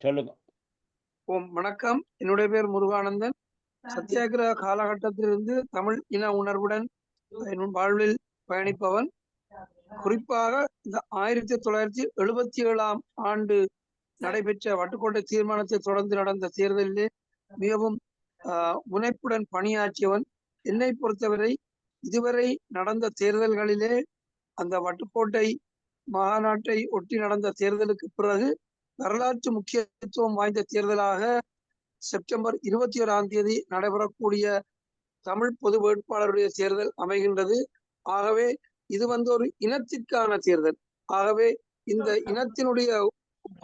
சொல்லுங்க. ஓம் வணக்கம். என்னுடைய பேர் முருகானந்தன். சத்தியாகிரக காலகட்டத்திலிருந்து தமிழ் இன உணர்வுடன் வாழ்வில் பயணிப்பவன். குறிப்பாக இந்த ஆயிரத்தி தொள்ளாயிரத்தி எழுபத்தி ஏழாம் ஆண்டு நடைபெற்ற வட்டுக்கோட்டை தீர்மானத்தை தொடர்ந்து நடந்த தேர்தலிலே மிகவும் ஆஹ், முனைப்புடன் பணியாற்றியவன். என்னை பொறுத்தவரை இதுவரை நடந்த தேர்தல்களிலே அந்த வட்டுக்கோட்டை மாநாட்டை ஒட்டி நடந்த தேர்தலுக்கு பிறகு வரலாற்று முக்கியத்துவம் வாய்ந்த தேர்தலாக செப்டம்பர் இருபத்தி ஓராம் தேதி நடைபெறக்கூடிய தமிழ் பொது வேட்பாளருடைய தேர்தல் அமைகின்றது. ஆகவே இது வந்து ஒரு இனத்திற்கான தேர்தல். ஆகவே இந்த இனத்தினுடைய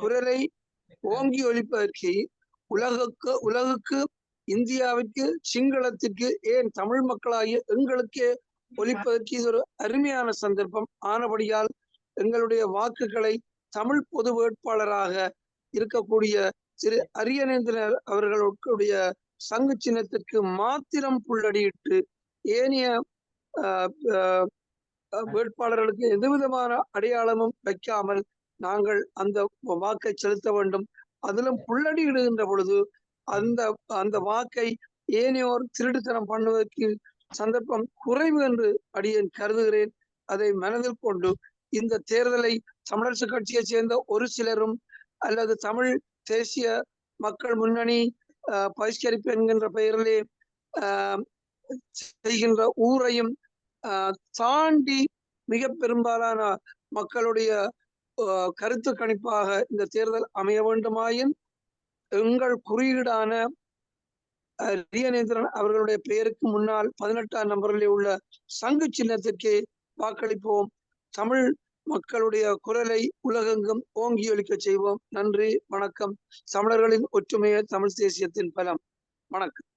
குரலை ஓங்கி ஒழிப்பதற்கு உலகுக்கு உலகுக்கு இந்தியாவிற்கு சிங்களத்திற்கு ஏன் தமிழ் மக்களாகிய எங்களுக்கே ஒலிப்பதற்கு இது ஒரு அருமையான சந்தர்ப்பம். ஆனபடியால் எங்களுடைய வாக்குகளை தமிழ் பொது வேட்பாளராக இருக்கக்கூடிய திரு அரியநேந்திரர் அவர்களுடைய சங்கு சின்னத்திற்கு மாத்திரம் புள்ளடியிட்டு ஏனைய வேட்பாளர்களுக்கு எந்தவிதமான அடையாளமும் வைக்காமல் நாங்கள் அந்த வாக்கை செலுத்த வேண்டும். அதிலும் புள்ளடியிடுகின்ற பொழுது அந்த அந்த வாக்கை ஏனையோர் திருட்டுத்தனம் பண்ணுவதற்கு சந்தர்ப்பம் குறைவு என்று அடியேன் கருதுகிறேன். அதை மனதில் கொண்டு இந்த தேர்தலை தமிழரசு கட்சியை சேர்ந்த ஒரு சிலரும் அல்லது தமிழ் தேசிய மக்கள் முன்னணி ஆஹ், பகிஷ்கரிப்பு என்கின்ற பெயரிலே ஆஹ், செய்கின்ற ஊரையும் தாண்டி மிக பெரும்பாலான மக்களுடைய கருத்து கணிப்பாக இந்த தேர்தல் அமைய வேண்டுமாயின் எங்கள் குறியீடான ரியநேந்திரன் அவர்களுடைய பெயருக்கு முன்னால் பதினெட்டாம் நம்பரிலே உள்ள சங்கு சின்னத்திற்கு வாக்களிப்போம். தமிழ் மக்களுடைய குரலை உலகெங்கும் ஓங்கி ஒழிக்க செய்வோம். நன்றி வணக்கம். தமிழர்களின் ஒற்றுமையே தமிழ் தேசியத்தின் பலம். வணக்கம்.